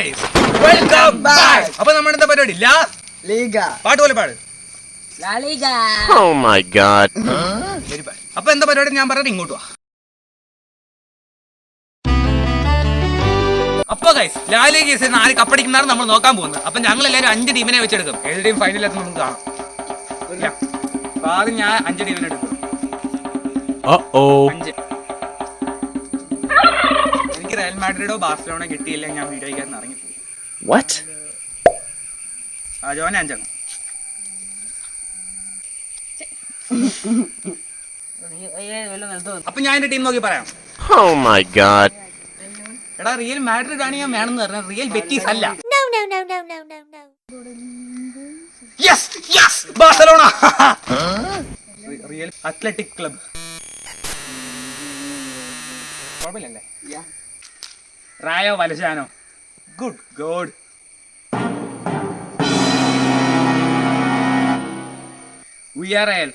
Guys welcome back അപ്പോൾ നമ്മുടെ എന്താ പരിപാടി? ലാ ലീഗ. പാട്ട് പോലെ പാട്. ലാ ലീഗ. Oh my god. ശരി പാട് അപ്പൊ എന്താ പരിപാടി? ഞാൻ പറഞ്ഞിട്ട് ഇങ്ങോട്ട് വാ. അപ്പൊ ഗൈസ് ലാലി ഗീസ് ആര് കപ്പടിക്കുന്നതാണ് നമ്മൾ നോക്കാൻ പോകുന്നത്. അപ്പൊ ഞങ്ങൾ എല്ലാവരും അഞ്ച് ടീമിനെ വെച്ചെടുക്കും. ഏത് ടീം ഫൈനലിൽ എത്തും നമുക്ക് കാണാം. ഇല്ല. അപ്പൊ ആദ്യം ഞാൻ അഞ്ച് ടീമിനെ എടുക്കും. അഞ്ച്. മാഡ്രിഡോ ബാർസലോണോ കിട്ടിയില്ല ഞാൻ വീഡിയോ അയക്കാൻ ഇറങ്ങിപ്പോയി. വാട്ട് ആ ജോനെ അഞ്ചെണ്ണം അപ്പൊ ഞാൻ എന്റെ ടീം നോക്കി പറയാം. ഓ മൈ ഗോഡ് എടാ റിയൽ മാഡ്രിഡ് ആണ് ഞാൻ വേണമെന്ന് പറഞ്ഞത്. റിയൽ ബെറ്റീസ് അല്ല. Yes yes Barcelona. Real Athletic club. കുഴപ്പമില്ലല്ലേ? Rayo Vallecano good god. We are Real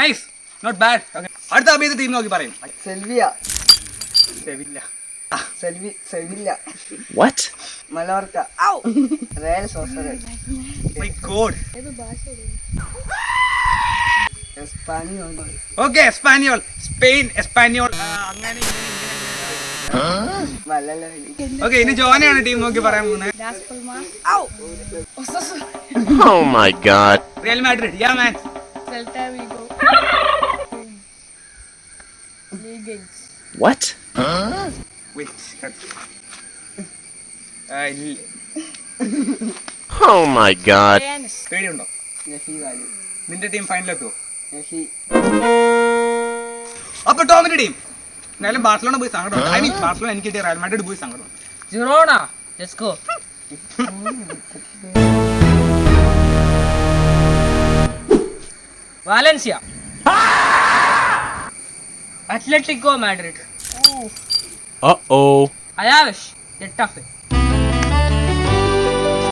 nice not bad അടുത്ത അഭിയത് ടീം നോക്കി പറയും. Sevilla. Sevilla. Sevilla Sevilla. What Mallorca Real Sociedad my god Espanyol. Okay Espanyol Spain Espanyol അങ്ങനെ okay ഇനി ജോനയാണ് team നോക്കി പറയാൻ പോകുന്നത് Oh. Real Madrid yeah man Celta Vigo. Ligens. What? Oh my god. Rennes. പേടിയുണ്ടോ നഹി വാലി നിന്റെ team ഫൈനലെത്തുമോ അപ്പൊ ടോമിന്റെ ടീം എന്നാലും ബാർസലോണ പോയി സങ്കടം ഐ മീൻ ബാർസലോണ എനിക്ക് കിട്ടിയ റയൽ മാഡ്രിഡ് പോയി സങ്കടം Girona let's go Valencia. Atletico Madrid. Oh. Alaves Getafe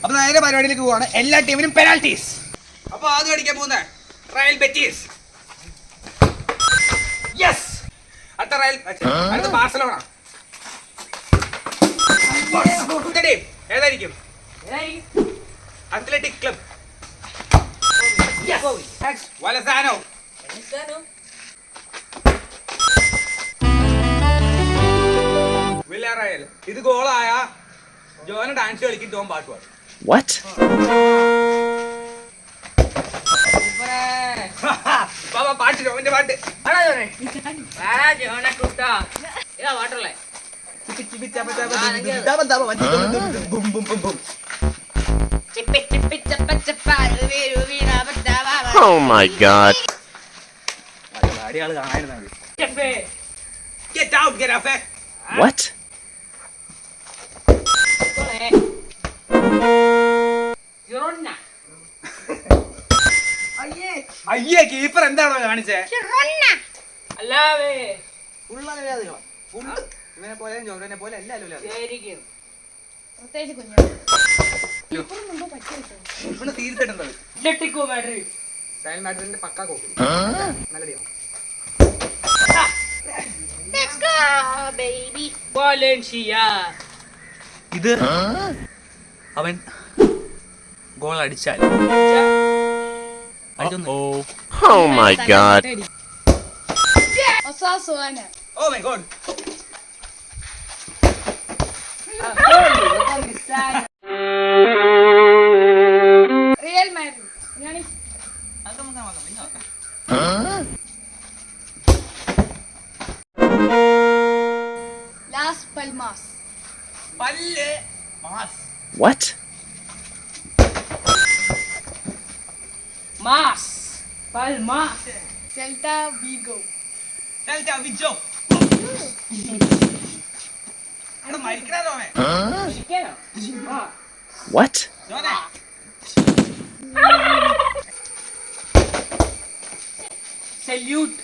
അപ്പൊ നേരെ പരിപാടിയിലേക്ക് പോവാണ്. എല്ലാ ടീമിനും പെനാൽറ്റീസ് അപ്പൊ ആദ്യം അടിക്കാൻ പോകുന്ന റയൽ ബെറ്റീസ് യെസ് അടുത്ത റയൽ അടുത്ത ബാർസലോണ ഏതായിരിക്കും? Athletic club. വലസാനോ? വില്ലറയൽ. ഇത് ഗോളായ ജോന ഡാൻസ് കളിക്കും ടോം പാട്ട് പാടും What? പാട്ട് ടോമിന്റെ പാട്ട്. വാട്ടർലേ boom boom boom boom Oh my god. it. What? അയ്യേ കീപ്പർ എന്താണോ കാണിച്ചേ? അല്ലാവേ ഇവനെ പോലെ തീർത്തിട്ടുണ്ടത് പക്കാ കോപ്പി. നല്ല ഇത് അവൻ ഗോൾ അടിച്ചാൽ I don't know. Oh. Oh my god. Oh my god. Celta Vigo എടാ മരിക്കടാ ജോനെ What? Salute.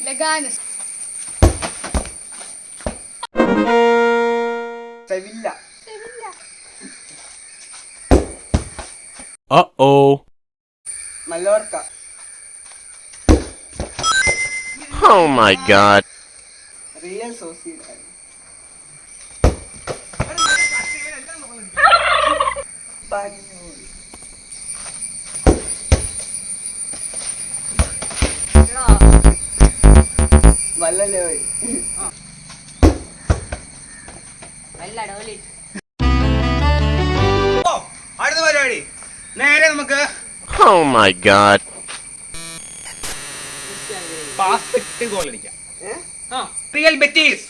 Leganes. Sevilla. Uh oh. Mallorca Oh my god. Real Sociedad Espanyol വല്ലലോയ് oh നേരെ നമുക്ക് ഓ മൈ ഗോഡ് പാസ് ഇട്ട് goal അടിക്കാം. ആ real Betis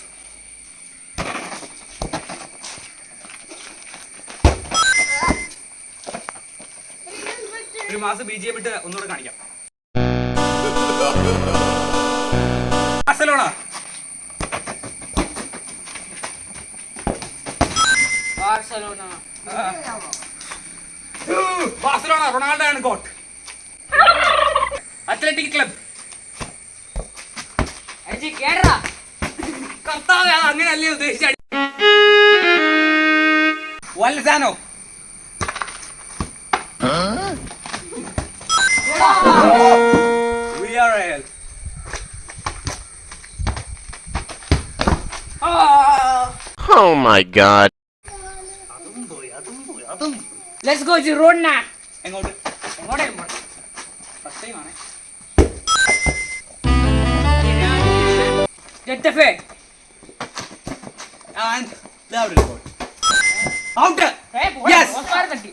ഒരു മാസം ബി ജി എം ഇട്ട് ഒന്നുകൂടെ കാണിക്കാം. ബാഴ്സലോണ. ബാർസലോണ ബാഴ്സലോണ റൊണാൾഡോ ആണ് ഗോട്ട് അത്ലറ്റിക് ക്ലബ് അടിച്ച് കേടറാ. കർത്താവ് അത് അങ്ങനെയല്ലേ ഉദ്ദേശിച്ച Vallecano Villarreal. Oh my god. Let's go Girona എങ്ങോട്ട്? എങ്ങോട്ടേ ഫസ്റ്റ് ടൈം ആണ്. Getafe and out Yes. തട്ടി.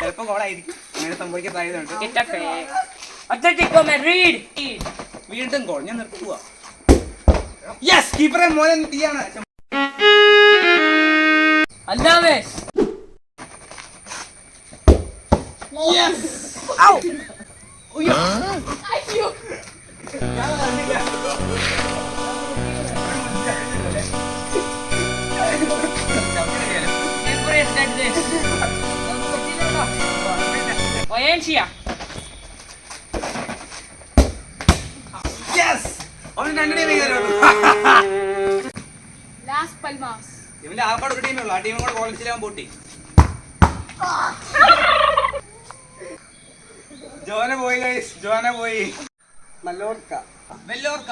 ചിലപ്പോ ഗോളായിരിക്കും അങ്ങനെ സംഭവിക്കാൻ സാധ്യതയുണ്ട്. വീണ്ടും ഗോൾ ഞാൻ നിർത്തുവാ യെസ് കീപ്പറെ മോനെ തീയാണ്. അല്ലാവേസ് അയ്യോ വയൻഷിയ യെസ് അവൻ രണ്ട് ടീമേ കയറുള്ളൂ ലാസ് പൽമാസ് ഇവന്റെ ആൾക്കാട് ഒരു ടീമേ ഉള്ളൂ ആ ടീമും കൂടെ കോളേജിലാവാൻ പൊട്ടി ജോന പോയി ഗൈസ് ജോന പോയി. മല്ലോർക്ക. വെല്ലോർക്ക.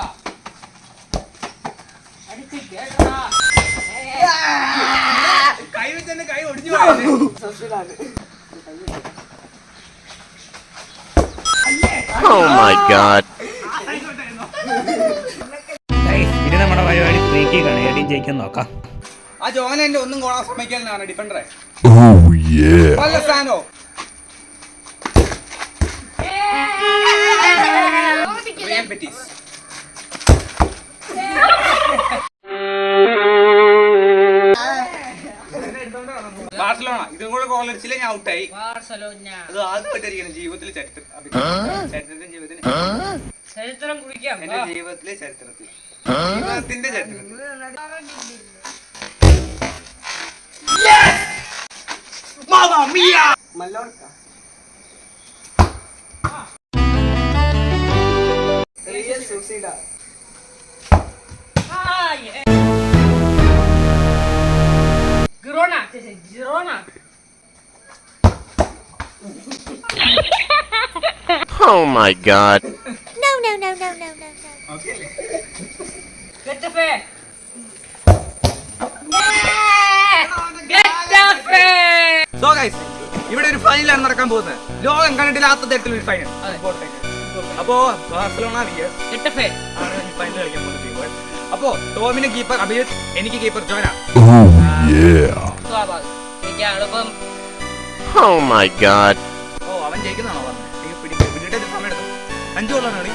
കൈ വെച്ചെന്നെ കൈ ഒടിഞ്ഞു Oh my god. ഇനി നമ്മുടെ പരിപാടി ഫ്രീ കിക്കാണ് ഏടിയും ജയിക്കാൻ നോക്കാം. ആ ജോന എന്റെ ഒന്നും കോണാൻ ഓ ഡിഫൻഡറെ Oh yeah. Real Betis Barcelona. ഇതും കൂടെ കോളേജിലെ ഞാൻ ഔട്ടായി. അത് അത് പറ്റിയിരിക്കണം ജീവിതത്തിലെ ചരിത്രം. ചരിത്രത്തിന്റെ ജീവിതത്തിന് ചരിത്രം കുടിക്കാം. എന്റെ ജീവിതത്തിലെ ചരിത്രത്തിൽ. ജീവിതത്തിന്റെ ചരിത്രം Mallorca Girona Oh my god. No, no, no, no, no, no, no. Okay Getafe Getafe so guys ഇവിടെ ഒരു ഫൈനലാണ് നടക്കാൻ പോകുന്നത്. ലോകം കണ്ടിട്ടില്ലാത്ത തരത്തിലുള്ള ഒരു ഫൈനൽ അപ്പോ ബാർസലോണ വിയസ് ഗെറ്റഫേ ആണ് ഫൈനൽ കളിക്കാൻ പോകുന്ന ടീമുകൾ അപ്പോ ടോമിന് കീപ്പർ അഭിജിത്ത് എനിക്ക് കീപ്പർ ജോന. Oh എളുപ്പം Oh my god. ഓ അവൻ ജയിക്കുന്നതാണോ പറഞ്ഞത് പിടിയിട്ട് സമയം എടുത്തു. അഞ്ചു കൊള്ളാണ്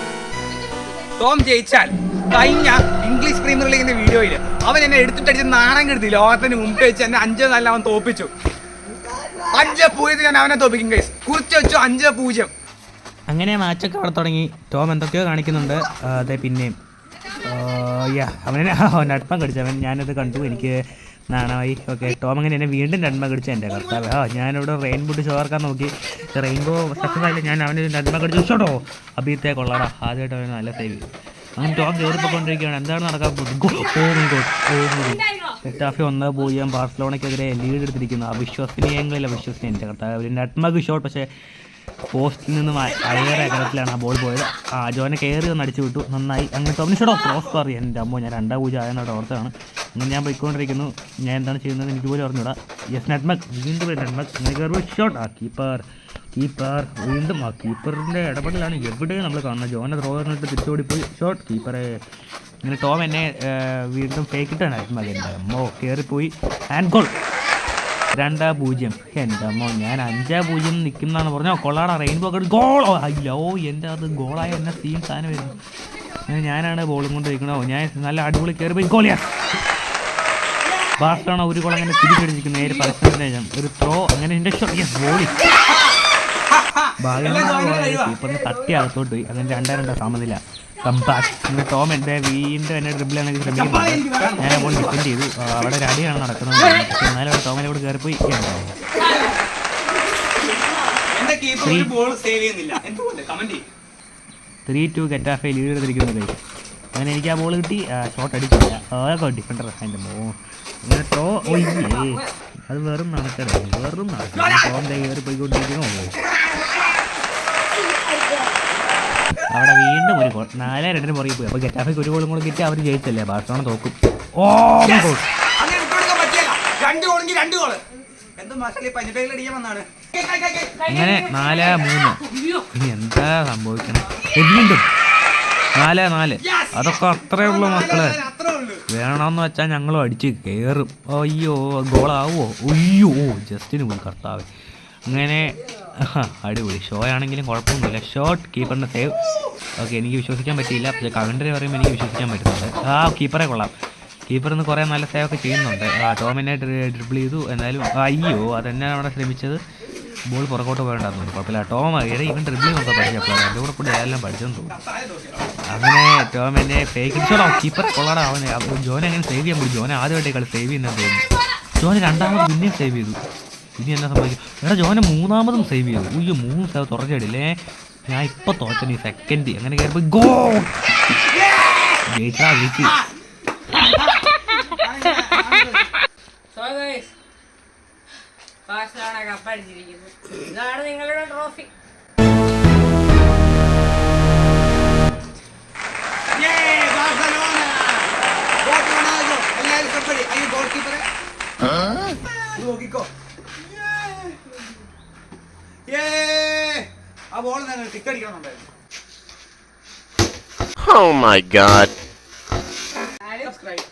ടോം ജയിച്ചാൽ കഴിഞ്ഞ ഇംഗ്ലീഷ് പ്രീമിയർ ലീഗിന്റെ വീഡിയോയിൽ അവൻ എന്നെ എടുത്തിട്ടടിച്ച് നാണം കെടുത്തി ലോകത്തിന് മുമ്പ് വെച്ച് എന്നെ അഞ്ച് നല്ല അവൻ തോപ്പിച്ചു. അഞ്ച് പൂജ്യത്തിൽ ഞാൻ അവനെ തോപ്പിക്കും കൈസ് കുറിച്ച് വെച്ചു അഞ്ച് പൂജ്യം. അങ്ങനെ മാച്ചൊക്കെ അവിടെ തുടങ്ങി. ടോം എന്തൊക്കെയോ കാണിക്കുന്നുണ്ട്. അതെ പിന്നെയും യാ അവനെ നടപ്പം കടിച്ചു. അവൻ ഞാനത് കണ്ടു. എനിക്ക് നാണമായി. ഓക്കെ ടോം അങ്ങനെ എന്നെ വീണ്ടും രൺമ കടിച്ചു. എന്റെ കർത്താവ് ആ ഞാനിവിടെ റെയിൻബോ ചോർക്കാൻ നോക്കി. റെയിൻബോ സക്സസ് ഞാൻ അവനെ രൺമ കടിച്ചു. ചോട്ടോ അഭിയത്തെ കൊള്ളാടാ ആദ്യമായിട്ട് അവന് നല്ല സേവ് അങ്ങനെ ടോം കയറിപ്പോയിക്കൊണ്ടിരിക്കുകയാണ് എന്താണ് നടക്കാൻ ഗോഡ്. ഒന്ന് പൂജ്യം. ബാർസലോണയ്ക്കെതിരെ ലീഡ് എടുത്തിരിക്കുന്നു. അവിശ്വസനീയങ്ങളില്ല വിശ്വസനീയ എന്റെ കർത്താവ് നട്മഗ് ഷോട്ട് പക്ഷേ പോസ്റ്റിൽ നിന്ന് അയറെ അകലത്തിലാണ് ആ ബോൾ പോയത്. ആ ജോനെ കയറി ഒന്ന് അടിച്ചു വിട്ടു. നന്നായി. അങ്ങനെ ടോമിനിഷോടോ ക്രോസ് ബാർ എന്റെ അമ്മോ ഞാൻ രണ്ടാം പൂജ ആയെന്നോട് ഓർത്താണ് അങ്ങനെ ഞാൻ പോയിക്കൊണ്ടിരിക്കുന്നു. ഞാൻ എന്താണ് ചെയ്യുന്നത്? എനിക്ക് പോലും അറിഞ്ഞൂടാ യെസ് നെറ്റ്മക് വീണ്ടും നെറ്റ്മക് അങ്ങനെ കയറി ഷോട്ട് ആ കീപ്പർ കീപ്പർ വീണ്ടും ആ കീപ്പറിന്റെ ഇടപെടലാണ് എവിടെ നമ്മൾ കാണുന്നത്? ജോനെ ത്രോറിനിട്ട് തിരിച്ചോടിപ്പോയി. ഷോട്ട് കീപ്പറെ ഇങ്ങനെ ടോം എന്നെ വീണ്ടും ഫേക്കിട്ടാണ് നെറ്റ്മക് എന്റെ അമ്മോ കയറിപ്പോയി. ആൻഡ് ഗോൾ രണ്ടാ പൂജ്യം. എന്റെ അമ്മ ഞാൻ അഞ്ചാ പൂജ്യം നിൽക്കുന്നതാണ് പറഞ്ഞോ കൊള്ളാടാ റെയിൻബോ ഗോളോ അയ്യോ എന്റെ അത് ഗോളായ എന്നെ സീൻ സാധനം വരുന്നു. ഞാനാണ് ബോളും കൊണ്ട് വയ്ക്കണോ ഞാൻ നല്ല അടിപൊളി കയറി പോയി. ഗോളിയാ ബാസ്റ്റാണ് ഒരു ഗോൾ അങ്ങനെ തിരിച്ചടിച്ചിരിക്കുന്നത് നേരെ പരസ്പരത്തിന് ഒരു ത്രോ അങ്ങനെ എന്റെ യെസ് ഗോളി കീപ്പറിന് തട്ടി അകത്തോട്ട് പോയി. അങ്ങനെ രണ്ടാം രണ്ടാ സമനില ഇങ്ങനെ ടോം എന്റെ വീണ്ടും എന്നെ ഡ്രിബിൾ ചെയ്യാനൊക്കെ ശ്രമിക്കുന്നുണ്ട് ഞാൻ അപ്പോൾ ഡിപ്പെൻഡ് ചെയ്തു. അവിടെ ഒരു അടിയാണ് നടക്കുന്നത്. പക്ഷെ എന്നാലും അവിടെ ടോമിനെ കൂടെ കയറിപ്പോയി. ത്രീ ടു ഗെറ്റാഫെ ലീഡ് എടുത്തിരിക്കുന്നത് അങ്ങനെ എനിക്ക് ആ ബോൾ കിട്ടി. ഷോട്ട് അടിച്ചില്ല. അതൊക്കെ ഡിഫൻഡർ എന്റെ മോ. അങ്ങനെ ത്രോ ഒയ്യേ അത് വെറും നടക്കരുത് വെറും നടക്കട ടോം കയറി പോയിക്കൊണ്ടിരിക്കുന്നു അവിടെ വീണ്ടും ഒരു ഗോൾ നാല് രണ്ടിന് പുറകെ പോയി. അപ്പോൾ ഗെറ്റാഫയ്ക്ക് ഒരു ഗോളും കൂടെ കിട്ടി. അവർ ജയിച്ചല്ലേ? ബാഴ്സലോണ തോക്കും. ഓ ഗോൾ രണ്ട് ഗോളെങ്കിൽ രണ്ട് ഗോൾ അങ്ങനെ നാല് മൂന്ന്. ഇനി എന്താ സംഭവിക്കണം? വീണ്ടും നാല് നാല്. അതൊക്കെ അത്രേ ഉള്ളൂ മക്കൾ. വേണമെന്ന് വെച്ചാൽ ഞങ്ങളും അടിച്ച് കയറും അയ്യോ ഗോളാവോ? അയ്യോ ജസ്റ്റിന് പോയി കർത്താവ്. അങ്ങനെ അടിപൊളി. ഷോ ആണെങ്കിലും കുഴപ്പമൊന്നുമില്ല. ഷോട്ട് കീപ്പറിന്റെ സേവ് ഓക്കെ എനിക്ക് വിശ്വസിക്കാൻ പറ്റിയില്ല. പക്ഷേ കമന്ററി പറയുമ്പോൾ എനിക്ക് വിശ്വസിക്കാൻ പറ്റുന്നുണ്ട്. ആ കീപ്പറെ കൊള്ളാം. കീപ്പറിൽ നിന്ന് കുറേ നല്ല സേവൊക്കെ ചെയ്യുന്നുണ്ട്. ആ ടോമിനെ ഡ്രിബിൾ ചെയ്തു. എന്നാലും അയ്യോ അതെന്നെ അവിടെ ശ്രമിച്ചത്? ബോൾ പുറകോട്ട് പോകണ്ടായിരുന്നു കുഴപ്പമില്ല. ടോം എടാ ഇവൻ ഡ്രിബിൾ നോക്കാൻ പഠിച്ചപ്പോൾ എന്റെ കൂടെ കൂടെ എല്ലാം പഠിച്ചെന്ന് തോന്നുന്നു. അങ്ങനെ ടോം എന്നെ ഫേക്ക് ഷോട്ടോ കീപ്പർ കൊള്ളാടാ അവൻ ജോനെ അങ്ങനെ സേവ് ചെയ്യാൻ പോയി? ജോനെ ആദ്യമായിട്ട് കളി സേവ് ചെയ്യുന്നത് തോന്നുന്നു. ജോനെ രണ്ടാമത് പിന്നെയും സേവ് ചെയ്തു. ഇനി എന്നാ സംഭവിക്കും എടാ ജോനെ മൂന്നാമതും സേവ് ചെയ്തു. ഉയ്യോ മൂന്ന് സേവ് തുറച്ചടില്ലേ ഞാൻ ഇപ്പൊ തോറ്റൻ ഈ സെക്കൻഡ് അങ്ങനെ കയറി പോയി? ഗോ ജയിച്ചാ. ഗൈസ് ബാഴ്സലോണ കപ്പടിച്ചിരിക്കുന്നു ഇതാണ് നിങ്ങളുടെ ട്രോഫി! എല്ലാവരും കപ്പടി. അയ്യോ, keeper. ഇത് നോക്കിക്കോ. Yeah! ആ ബോൾ ഞങ്ങൾ ടിക്ക് അടിക്കണമെന്നുണ്ടായിരുന്നു Oh my god. സബ്സ്ക്രൈബ്